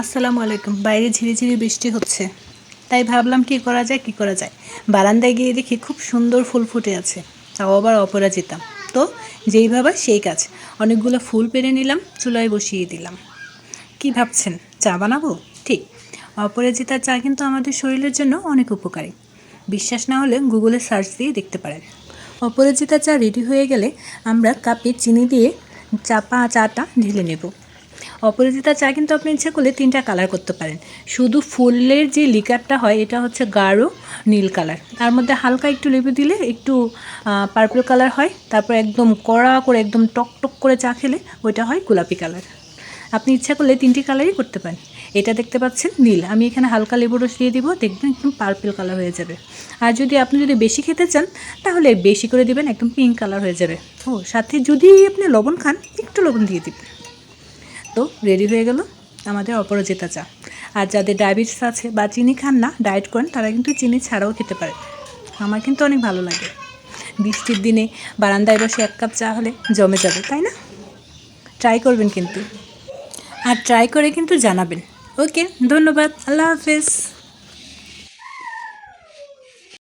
আসসালামু আলাইকুম। বাইরে ঝিরিঝিরি বৃষ্টি হচ্ছে। তাই ভাবলাম কি করা যায়, কি করা যায়? বারান্দায় গিয়ে দেখি খুব সুন্দর ফুল ফুটে আছে। তাও আবার অপরাজিতা। তো যেই ভাবা সেই কাজ। অনেকগুলো ফুল পেরে নিলাম, চুলায় বসিয়ে দিলাম। কি ভাবছেন? চা বানাবো? ঠিক। অপরাজিতা চা কিন্তু আমাদের শরীরের জন্য অনেক উপকারী। বিশ্বাস না হলে গুগলে সার্চ দিয়ে দেখতে পারেন। অপরাজিতা চা রেডি হয়ে গেলে আমরা কাপে চিনি দিয়ে চাপা চাটা ঢেলে নেব। অপরাজিতা চা কিন্তু আপনি ইচ্ছা করলে তিনটা কালার করতে পারেন। শুধু ফুলের যে লিকারটা হয়, এটা হচ্ছে গাঢ় নীল কালার তার মধ্যে হালকা একটু লেবু দিলে একটু পার্পল কালার হয়। তারপর একদম কড়া করে একদম টক টক করে চা খেলে ওইটা হয় গোলাপি কালার আপনি ইচ্ছা করলে তিনটি কালারই করতে পারেন। এটা দেখতে পাচ্ছেন নীল। আমি এখানে হালকা লেবু রস দিয়ে দিব, দেখবেন একদম পার্পল কালার হয়ে যাবে। আর যদি আপনি যদি বেশি খেতে চান, তাহলে বেশি করে দিবেন, একদম পিঙ্ক কালার হয়ে যাবে। ও, সাথে যদি আপনি লবণ খান, একটু লবণ দিয়ে দিবেন। তো রেডি হয়ে গেল আমাদের অপরাজিতা চা। আর যাদের ডায়াবেটিস আছে বা চিনি খান না ডায়েট করেন, তারা কিন্তু চিনি ছাড়াও খেতে পারে। আমার কিন্তু অনেক ভালো লাগে। বৃষ্টির দিনে বারান্দায় বসে এক কাপ চা হলে জমে যাবে, তাই না? ট্রাই করবেন কিন্তু। আর ট্রাই করে কিন্তু জানাবেন। ওকে ধন্যবাদ। আল্লাহ হাফেজ।